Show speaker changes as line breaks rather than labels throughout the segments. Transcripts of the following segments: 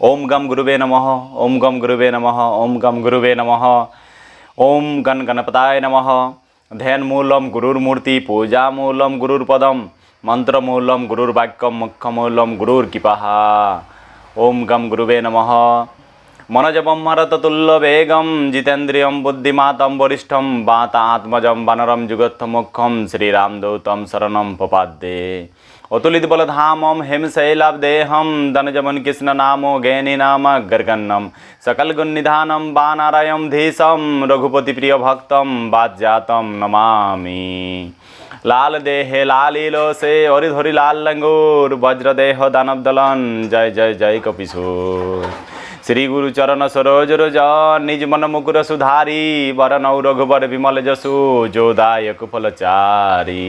ওম গম গুরুবে নমঃ, ওম গম গুরুবে নমঃ, ওম গম গুরুবে নমঃ, ওম গণ গণপতায় নমঃ। ধ্যানমূলম গুরুর মূর্তি পূজামূলম গুরুর পদম মন্ত্রমূলম গুরুর বাক্যম মুখ্যমূলম গুরুর কৃপাহা। ওম গম গুরুবে নমঃ। মনোজবম মরততুল্য বেগম, জিতেন্দ্রিয়ম বুদ্ধিমাতম বরিষ্ঠম বাতাত্মজম বানরম যুগত্থমুখম শ্রীরামদৌতম শরণম পপাদ্যে অতুলিত বলধামম হেমশৈলাব্দেহম ধনজমন কৃষ্ণ নামো জ্ঞানী নাম গর্গন্নম। সকল গুণনিধানম বানারায়ম ধীশম, রঘুপতি প্রিয় ভক্তম বাজ্যাতম নমামি। লাল দেহে লালিলো সে অরি ধরি লাল লঙ্গুর, বজ্রদেহ দানব দলন, জয় জয় জয় কপিসুর শ্রী গুরু চরণ সরোজ রোজ নিজ মন মুকুর সুধারি বরন রঘুবর বিমল যশু যোদায়ক ফলচারি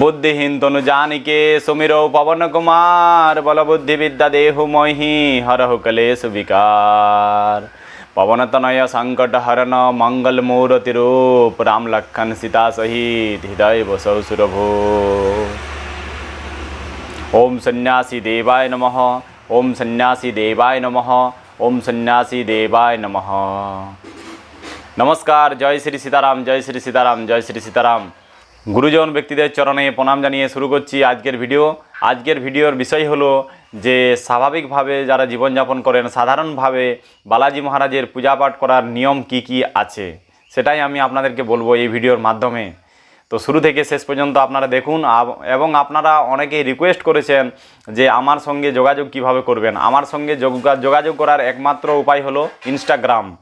বুদ্ধিহীন তনু জানিকে, সুমির পবন কুমার বল বুদ্ধি বিদ্যা দেহু মহি, হরহু কলেশ বিকার। পবন তনয় সংকট হরণ, মঙ্গল মূরতি রূপ রাম লক্ষণ সীতা সহিত হৃদয় বসৌ সুরভূ ওম সন্ন্যাসী দেবায় নমঃ। ওম সন্ন্যাসী দেবায় নমঃ। ওম সন্ন্যাসী দেবায় নমঃ। নমস্কার, জয় শ্রী সীতারাম, জয় শ্রী সীতারাম, জয় শ্রী সীতারাম। গুরুজন ব্যক্তিদের চরণে প্রণাম জানিয়ে শুরু করছি আজকের ভিডিও। আজকের ভিডিওর বিষয় হলো যে স্বাভাবিকভাবে যারা জীবনযাপন করেন, সাধারণভাবে বালাজি মহারাজের পূজা পাঠ করার নিয়ম কি কি আছে? সেটাই আমি আপনাদেরকে বলব এই ভিডিওর মাধ্যমে। তো শুরু থেকে শেষ পর্যন্ত আপনারা দেখুন এবং আপনারা অনেকেই রিকোয়েস্ট করেছেন যে আমার সঙ্গে যোগাযোগ কীভাবে করবেন। আমার সঙ্গে যোগা- যোগাযোগ করার একমাত্র উপায় হলো ইনস্টাগ্রাম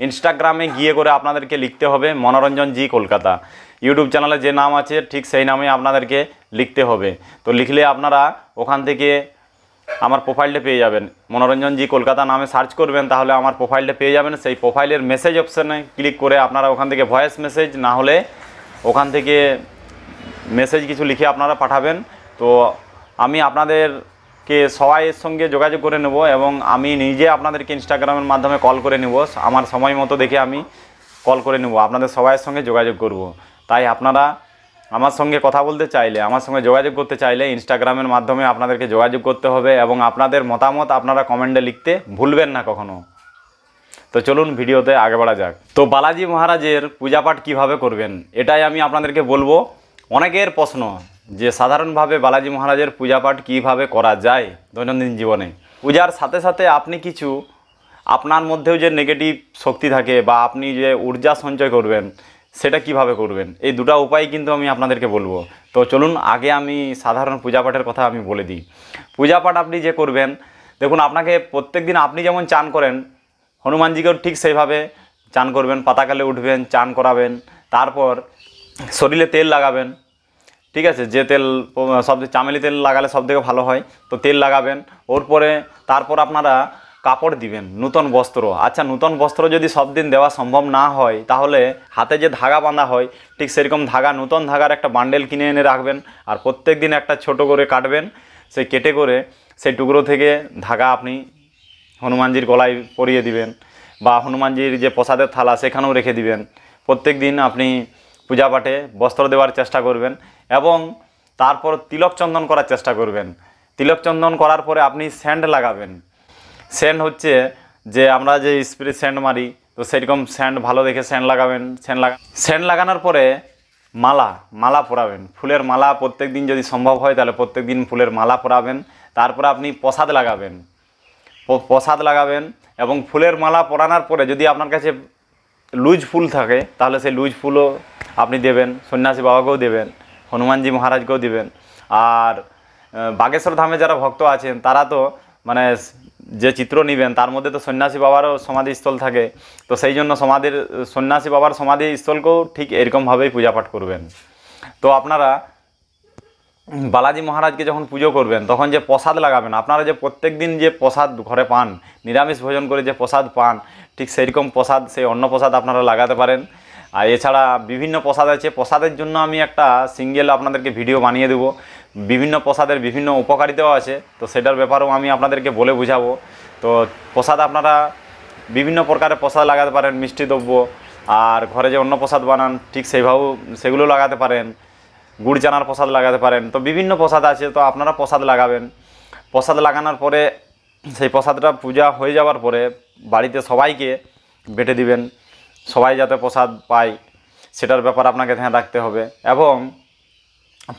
ইনস্টাগ্রামে গিয়ে করে আপনাদেরকে লিখতে হবে মনোরঞ্জন জি কলকাতা। ইউটিউব চ্যানেলে যে নাম আছে, ঠিক সেই নামে আপনাদেরকে লিখতে হবে। তো লিখলে আপনারা ওখান থেকে আমার প্রোফাইলটা পেয়ে যাবেন। মনোরঞ্জন জি কলকাতা নামে সার্চ করবেন, তাহলে আমার প্রোফাইলটা পেয়ে যাবেন। সেই প্রোফাইলের মেসেজ অপশানে ক্লিক করে আপনারা ওখান থেকে ভয়েস মেসেজ না হলে ওখান থেকে মেসেজ কিছু লিখে আপনারা পাঠাবেন। তো আমি আপনাদেরকে সবাইয়ের সঙ্গে যোগাযোগ করে নেব এবং আমি নিজে আপনাদেরকে ইনস্টাগ্রামের মাধ্যমে কল করে নেব। আমার সময় মতো দেখে আমি কল করে নেব। আপনাদের সবাইয়ের সঙ্গে যোগাযোগ করব। তাই আপনারা আমার সঙ্গে কথা বলতে চাইলে, আমার সঙ্গে যোগাযোগ করতে চাইলে ইনস্টাগ্রামের মাধ্যমে আপনাদেরকে যোগাযোগ করতে হবে এবং আপনাদের মতামত আপনারা কমেন্টে লিখতে ভুলবেন না কখনো। তো চলুন ভিডিওতে আগে বাড়া যাক। তো বালাজি মহারাজের পূজাপাঠ কীভাবে করবেন, এটাই আমি আপনাদেরকে বলব। অনেকের প্রশ্ন যে সাধারণভাবে বালাজি মহারাজের পূজাপাঠ কীভাবে করা যায় দৈনন্দিন জীবনে? পূজার সাথে সাথে আপনি কিছু, আপনার মধ্যেও যে নেগেটিভ শক্তি থাকে বা আপনি যে ঊর্জা সঞ্চয় করবেন, সেটা কীভাবে করবেন? এই দুটো উপায় কিন্তু আমি আপনাদেরকে বলব। তো চলুন আগে আমি সাধারণ পূজাপাঠের কথা আমি বলে দিই। পূজাপাঠ আপনি যে করবেন, দেখুন আপনাকে প্রত্যেক দিন আপনি যেমন চান করেন হনুমানজিকেও ঠিক সেইভাবে চান করবেন, পাতাকালে উঠবেন, চান করাবেন, তারপর শরীরে তেল লাগাবেন, ঠিক আছে? যে তেল, সব চামেলি তেল লাগালে সব থেকে ভালো হয়, তো তেল লাগাবেন, ওর পরে তারপর আপনারা কাপড় দিবেন, নূতন বস্ত্র। আচ্ছা নূতন বস্ত্র যদি সব দিন দেওয়া সম্ভব না হয়, তাহলে হাতে যে ধাগা বাঁধা হয়, ঠিক সেরকম ধাগা, নূতন ধাগার একটা বান্ডেল কিনে এনে রাখবেন আর প্রত্যেক দিন একটা ছোট করে কাটবেন সেই কেটে করে সেই টুকরো থেকে ধাগা আপনি হনুমানজির গলায় পরিয়ে দিবেন বা হনুমানজির যে প্রসাদের থালা সেখানেও রেখে দিবেন। প্রত্যেক দিন আপনি পূজা পাঠে বস্ত্র দেওয়ার চেষ্টা করবেন এবং তারপর তিলক চন্দন করার চেষ্টা করবেন। তিলক চন্দন করার পরে আপনি স্যান্ড লাগাবেন। স্যান্ড হচ্ছে যে আমরা যে স্প্রে স্যান্ড মারি, তো সেরকম স্যান্ড ভালো দেখে স্যান্ড লাগাবেন, স্যান্ড লাগা স্যান্ড লাগানোর পরে মালা মালা পরাবেন ফুলের মালা প্রত্যেক দিন যদি সম্ভব হয় তাহলে প্রত্যেক দিন ফুলের মালা পরাবেন তারপরে আপনি প্রসাদ লাগাবেন। প্রসাদ লাগাবেন এবং ফুলের মালা পরানোর পরে যদি আপনার কাছে লুজ ফুল থাকে, তাহলে সেই লুজ ফুলও আপনি দেবেন, সন্ন্যাসী বাবাকেও দেবেন, হনুমানজি মহারাজকেও দেবেন। আর বাগেশ্বর ধামে যারা ভক্ত আছেন, তারা তো মানে যে চিত্র নেবেন, তার মধ্যে তো সন্ন্যাসী বাবারও সমাধিস্থল থাকে। তো সেই জন্য সমাধির, সন্ন্যাসী বাবার সমাধিস্থলকেও ঠিক এরকমভাবেই পূজা পাঠ করবেন। তো আপনারা বালাজি মহারাজকে যখন পুজো করবেন, তখন যে প্রসাদ লাগাবেন, আপনারা যে প্রত্যেক দিন যে প্রসাদ ঘরে পান, নিরামিষ ভোজন করে যে প্রসাদ পান, ঠিক সেইরকম প্রসাদ, সেই অন্ন প্রসাদ আপনারা লাগাতে পারেন। আর এছাড়া বিভিন্ন প্রসাদ আছে। প্রসাদের জন্য আমি একটা সিঙ্গেল আপনাদেরকে ভিডিও বানিয়ে দেবো। বিভিন্ন প্রসাদের বিভিন্ন উপকারিতাও আছে, তো সেটার ব্যাপারেও আমি আপনাদেরকে বলে বুঝাবো। তো প্রসাদ আপনারা বিভিন্ন প্রকারের প্রসাদ লাগাতে পারেন, মিষ্টি দ্রব্য, আর ঘরে যে অন্য প্রসাদ বানান, ঠিক সেইভাবেও, সেগুলো লাগাতে পারেন। গুড় চানার প্রসাদ লাগাতে পারেন। তো বিভিন্ন প্রসাদ আছে, তো আপনারা প্রসাদ লাগাবেন। প্রসাদ লাগানোর পরে, সেই প্রসাদটা পূজা হয়ে যাওয়ার পরে বাড়িতে সবাইকে বেটে দিবেন। সবাই যাতে প্রসাদ পায়, সেটার ব্যাপার আপনাকে ধ্যান রাখতে হবে। এবং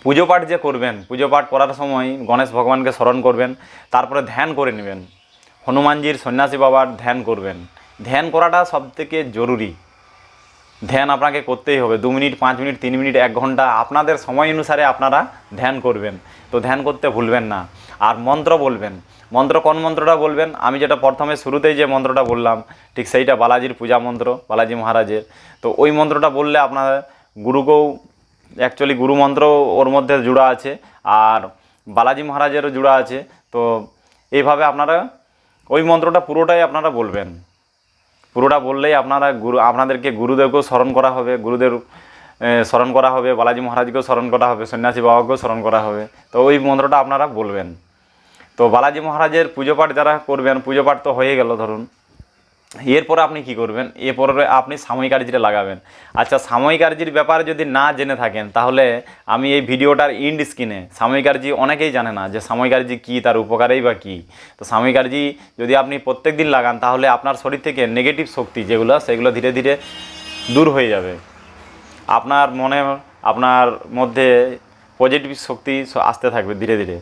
পুজো পাঠ যে করবেন, পুজো পাঠ করার সময় গণেশ ভগবানকে স্মরণ করবেন, তারপরে ধ্যান করে নেবেন। হনুমানজির সন্ন্যাসী বাবার ধ্যান করবেন। ধ্যান করাটা সবথেকে জরুরি। ধ্যান আপনাকে করতেই হবে। দু মিনিট, পাঁচ মিনিট, তিন মিনিট, এক ঘণ্টা, আপনাদের সময় অনুসারে আপনারা ধ্যান করবেন। তো ধ্যান করতে ভুলবেন না। আর মন্ত্র বলবেন। মন্ত্র কোন মন্ত্রটা বলবেন? আমি যেটা প্রথমে শুরুতেই যে মন্ত্রটা বললাম, ঠিক সেইটা বালাজির পূজা মন্ত্র, বালাজি মহারাজের। তো ওই মন্ত্রটা বললে আপনার গুরুকেও অ্যাকচুয়ালি গুরু মন্ত্র ওর মধ্যে জুড়া আছে, আর বালাজি মহারাজেরও জুড়া আছে। তো এইভাবে আপনারা ওই মন্ত্রটা পুরোটাই আপনারা বলবেন। পুরোটা বললেই আপনারা গুরু, আপনাদেরকে গুরুদেবকেও স্মরণ করা হবে, গুরুদেব স্মরণ করা হবে, বালাজি মহারাজকেও স্মরণ করা হবে, সন্ন্যাসী বাবাকেও স্মরণ করা হবে। তো ওই মন্ত্রটা আপনারা বলবেন। তো বালাজি মহারাজের পুজো পাঠ যারা করবেন, পুজো পাঠ তো হয়ে গেল ধরুন। এরপরে আপনি কি করবেন? এরপরে আপনি সাময়িক আর্জিটা লাগাবেন। আচ্ছা সাময়িক আর্জির ব্যাপারে যদি না জেনে থাকেন, তাহলে আমি এই ভিডিওটার ইন্ড স্ক্রিনে সাময়িক আর্জি অনেকেই জানে না যে সাময়িক আর্জি কী, তার উপকারেই বা কী। তো সাময়িক আর্জি যদি আপনি প্রত্যেক দিন লাগান, তাহলে আপনার শরীর থেকে নেগেটিভ শক্তি যেগুলো, সেগুলো ধীরে ধীরে দূর হয়ে যাবে। আপনার মনে, আপনার মধ্যে পজিটিভ শক্তি আসতে থাকবে ধীরে ধীরে।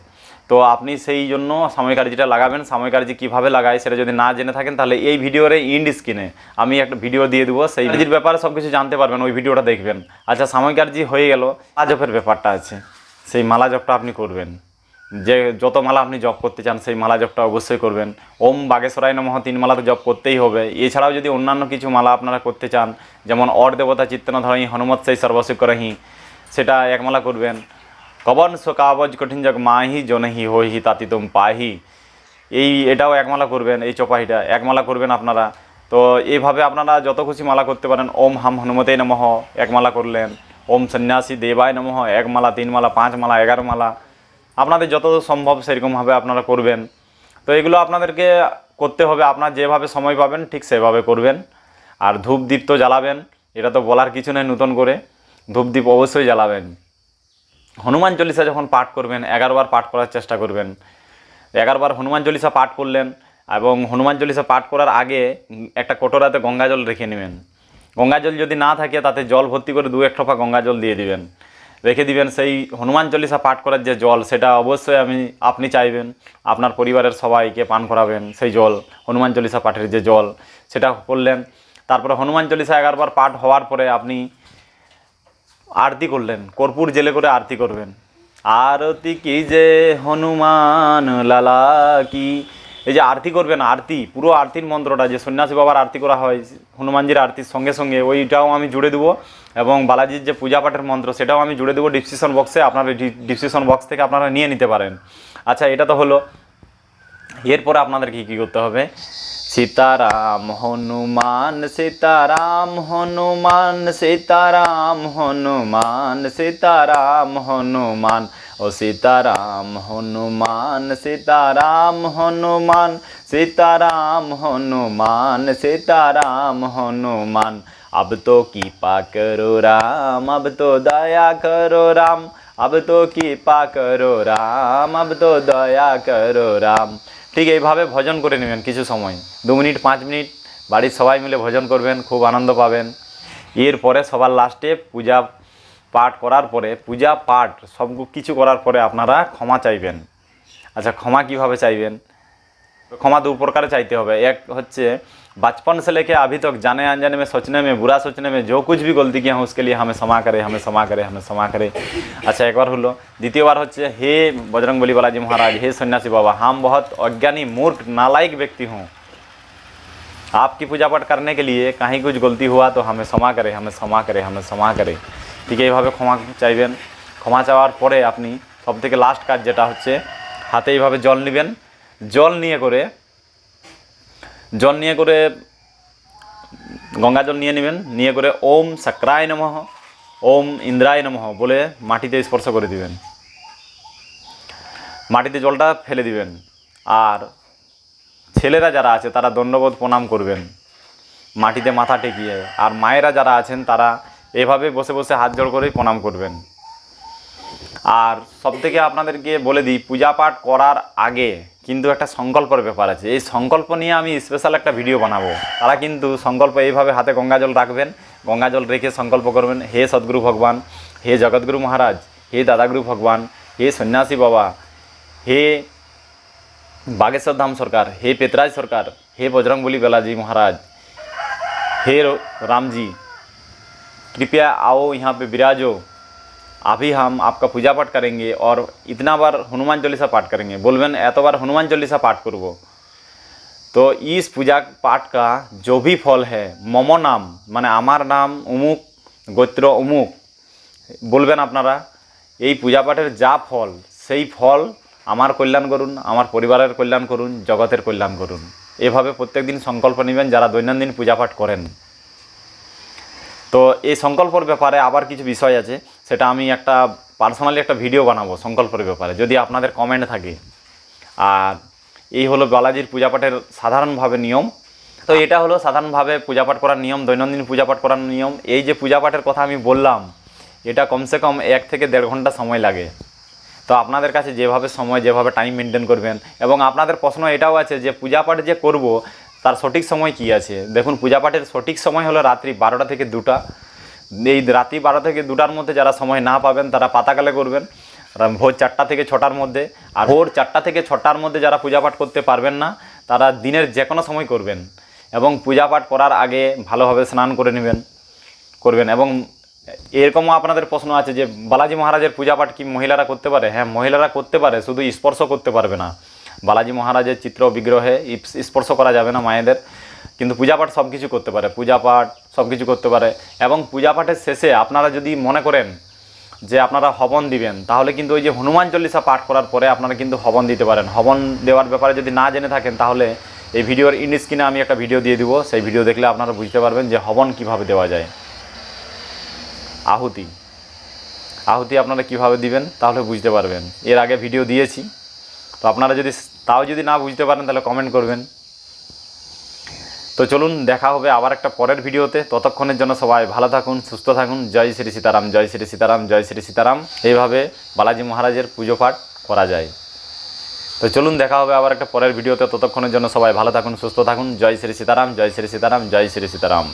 তো আপনি সেই জন্য সাময়িক আর্জিটা লাগাবেন। সাময়িক আর্জি কীভাবে লাগায় সেটা যদি না জেনে থাকেন তাহলে এই ভিডিওর ইন্ড স্ক্রিনে আমি একটা ভিডিও দিয়ে দেবো। সেই আর্জির ব্যাপারে সব কিছু জানতে পারবেন ওই ভিডিওটা দেখবেন। আচ্ছা সাময়িক আর্জি হয়ে গেল। আজপের ব্যাপারটা আছে। সেই মালা জপটা আপনি করবেন। যে যত মালা আপনি জপ করতে চান সেই মালা জপটা অবশ্যই করবেন। ওম বাগেশ্বরায় নমহ তিন মালা তো জপ করতেই হবে। এছাড়াও যদি অন্যান্য কিছু মালা আপনারা করতে চান যেমন অর দেবতা চিত্তন ধরহি হনুমত সেই সর্বশিকরহি সেটা এক মালা করবেন। কবন কাবজ কঠিন জগ মাহি জনহি হইহি, তাতি তুম পাহি। এই এটাও একমালা করবেন, এই চপাহিটা একমালা করবেন আপনারা। তো এইভাবে আপনারা যত খুশি মালা করতে পারেন। ওম হাম হনুমতে নমঃ একমালা করলেন। ওম সন্ন্যাসী দেবায় নমঃ, এক মালা, তিন মালা, পাঁচ মালা, এগারো মালা। আপনাদের যত সম্ভব সেরকমভাবে আপনারা করবেন। তো এগুলো আপনাদেরকে করতে হবে। আপনার যেভাবে সময় পাবেন, ঠিক সেভাবে করবেন। আর ধূপ দ্বীপ তো জ্বালাবেন, এটা তো বলার কিছু নেই নতুন করে। ধূপ দ্বীপ অবশ্যই জ্বালাবেন। হনুমান চল্লিশা যখন পাঠ করবেন, এগারোবার পাঠ করার চেষ্টা করবেন। এগারোবার হনুমান চল্লিশা পাঠ করলেন এবং হনুমান চল্লিশা পাঠ করার আগে একটা কোটোরাতে গঙ্গা জল রেখে নেবেন। গঙ্গা জল যদি না থাকে, তাতে জল ভর্তি করে দু এক ঠোপা গঙ্গা জল দিয়ে দিবেন। রেখে দিবেন সেই হনুমান চল্লিশা পাঠ করার যে জল, সেটা অবশ্যই আমি, আপনি চাইবেন, আপনার পরিবারের সবাইকে পান করাবেন সেই জল, হনুমান চল্লিশা পাঠের যে জল, সেটা করলেন। তারপরে হনুমান চল্লিশা এগারোবার পাঠ হওয়ার পরে আপনি আরতি করলেন, কর্পূর জেলে করে আরতি করবেন। আরতি কি যে হনুমান, লালা কি? এই যে আরতি করবেন, আরতি, পুরো আরতির মন্ত্রটা, যে সন্ন্যাসী বাবার আরতি করা হয়, হনুমানজির আরতির সঙ্গে সঙ্গে, ওইটাও আমি জুড়ে দেবো। এবং বালাজির যে পূজা পাঠের মন্ত্র, সেটাও আমি জুড়ে দেবো ডিসক্রিপশন বক্সে, আপনারা ডিসক্রিপশন বক্স থেকে আপনারা নিয়ে নিতে পারেন। আচ্ছা এটা তো হলো। এরপরে আপনাদের কি কি করতে হবে? सीताराम हनुमान सीताराम हनुमान सीताराम हनुमान सीताराम हनुमान, ओ सीताराम हनुमान सीताराम हनुमान सीताराम हनुमान सीताराम हनुमान। अब तो कृपा करो राम, अब तो दया करो राम, अब तो कृपा करो राम, अब तो दया करो राम। ঠিক এইভাবে ভজন করে নেবেন কিছু সময়। দু মিনিট, পাঁচ মিনিট, বাড়ির সবাই মিলে ভজন করবেন, খুব আনন্দ পাবেন। এরপরে সবার লাস্টে পূজা পাঠ করার পরে, পূজা পাঠ সব কিছু করার পরে আপনারা ক্ষমা চাইবেন। আচ্ছা ক্ষমা কীভাবে চাইবেন? क्षमा दो प्रकार चाहते हो एक होच्छे बचपन से लेके अभी तक जाने अनजाने में सोचने में बुरा सोचने में जो कुछ भी गलती किया हूँ उसके लिए हमें क्षमा करे हमें क्षमा करे हमें क्षमा करे अच्छा एक बार हलो द्वितीय बार होच्छे हे बजरंग बली बालाजी महाराज हे सन्यासी बाबा हम बहुत अज्ञानी मूर्ख नालायक व्यक्ति हूँ आपकी पूजा पाठ करने के लिए कहीं कुछ गलती हुआ तो हमें क्षमा करे हमें क्षमा करे हमें क्षमा करे ঠিক এইভাবে ক্ষমা চাইবেন ক্ষমা চাওয়ার পরে আপনি সবথেকে লাস্ট কাজ যেটা হচ্ছে হাতে এইভাবে জল নেবেন জল নিয়ে করে, জল নিয়ে করে, গঙ্গা জল নিয়ে নেবেন, নিয়ে করে ওম সাকরায় নমঃ, ওম ইন্দ্রায় নমঃ বলে মাটিতে স্পর্শ করে দিবেন। মাটিতে জলটা ফেলে দিবেন। আর ছেলেরা যারা আছে, তারা দণ্ডবোধ প্রণাম করবেন। মাটিতে মাথা টেকিয়ে আর মায়েরা যারা আছেন, তারা এভাবে বসে বসে হাত জোড় করেই প্রণাম করবেন। আর সব থেকে আপনাদেরকে বলে দিই পূজা পাঠ করার আগে কিন্তু একটা সংকল্পের ব্যাপার আছে এই সংকল্প নিয়ে আমি স্পেশাল একটা ভিডিও বানাবো তারা কিন্তু সংকল্প এইভাবে হাতে গঙ্গা জল রাখবেন গঙ্গা জল রেখে সংকল্প করবেন হে সদ্গুরু ভগবান হে জগৎগুরু মহারাজ হে দাদাগুরু ভগবান হে সন্ন্যাসী বাবা হে बागेश्वर धाम सरकार हे पेतराज सरकार हे बजरंग बली बालाजी महाराज हे रो- राम जी कृपया आओ यहाँ पे विराजो अभी हम आपका पूजा पाठ करेंगे और इतना बार हनुमान चालीसा पाठ करेंगे बोलबेन एत बार हनुमान चालीसा पाठ करब तो इस पूजा पाठ का जो भी फल है मम नाम माने আমার নাম অমুক গোত্র অমুক বলবেন আপনারা এই পূজা পাঠের যা ফল সেই ফল আমার কল্যাণ করুন আমার পরিবারের কল্যাণ করুন জগতের কল্যাণ করুন এভাবে প্রত্যেকদিন সংকল্প নেবেন যারা দৈনন্দিন পূজা পাঠ করেন তো এই সংকল্পর ব্যাপারে আবার কিছু বিষয় আছে সেটা আমি একটা পার্সোনালি একটা ভিডিও বানাবো সংকল্পের ব্যাপারে, যদি আপনাদের কমেন্ট থাকে। আর এই হলো বালাজির পূজা পাঠের সাধারণভাবে নিয়ম। তো এটা হলো সাধারণভাবে পূজা পাঠ করার নিয়ম, দৈনন্দিন পূজা পাঠ করার নিয়ম। এই যে পূজা পাঠের কথা আমি বললাম, এটা কমসে কম এক থেকে দেড় ঘণ্টা সময় লাগে। তো আপনাদের কাছে যেভাবে সময়, যেভাবে টাইম মেনটেন করবেন, এবং আপনাদের প্রশ্ন এটাও আছে যে পূজা পাঠ যে করব, তার সঠিক সময় কি আছে? দেখুন পূজা পাঠের সঠিক সময় হলো রাত্রি বারোটা থেকে দুটা। এই রাত্রি বারো থেকে দুটার মধ্যে যারা সময় না পাবেন, তারা পাতাকালে করবেন। ভোর চারটা থেকে ছটার মধ্যে। আর ভোর চারটা থেকে ছটার মধ্যে যারা পূজা পাঠ করতে পারবেন না, তারা দিনের যে কোনো সময় করবেন। এবং পূজা পাঠ করার আগে ভালোভাবে স্নান করে নেবেন, করবেন। এবং এরকমও আপনাদের প্রশ্ন আছে যে, বালাজি মহারাজের পূজা পাঠ কি মহিলারা করতে পারে? হ্যাঁ মহিলারা করতে পারে, শুধু স্পর্শ করতে পারবে না। বালাজি মহারাজের চিত্র বিগ্রহে স্পর্শ করা যাবে না মায়েদের। কিন্তু পূজা পাঠ সব কিছু করতে পারে, পূজা পাঠ সব কিছু করতে পারে। এবং পূজা পাঠের শেষে আপনারা যদি মনে করেন যে আপনারা হবন দিবেন, তাহলে কিন্তু ওই যে হনুমান চল্লিশা পাঠ করার পরে আপনারা কিন্তু হবন দিতে পারেন। হবন দেওয়ার ব্যাপারে যদি না জেনে থাকেন, তাহলে এই ভিডিওর ইন স্ক্রিনে আমি একটা ভিডিও দিয়ে দিব। সেই ভিডিও দেখলে আপনারা বুঝতে পারবেন যে হবন কীভাবে দেওয়া যায়। আহুতি। আহুতি আপনারা কীভাবে দিবেন, তাহলে বুঝতে পারবেন। এর আগে ভিডিও দিয়েছি। তো আপনারা যদি তাও যদি না বুঝতে পারেন, তাহলে কমেন্ট করবেন। তো চলুন দেখা হবে আবার একটা পরের ভিডিওতে। ততক্ষণের জন্য সবাই ভালো থাকুন, সুস্থ থাকুন। জয় শ্রী সীতারাম, জয় শ্রী সীতারাম, জয় শ্রী সীতারাম। এইভাবে বালাজি মহারাজের পুজো পাঠ করা যায়। তো চলুন দেখা হবে আবার একটা পরের ভিডিওতে। ততক্ষণের জন্য সবাই ভালো থাকুন, সুস্থ থাকুন। জয় শ্রী সীতারাম, জয় শ্রী সীতারাম, জয় শ্রী সীতারাম।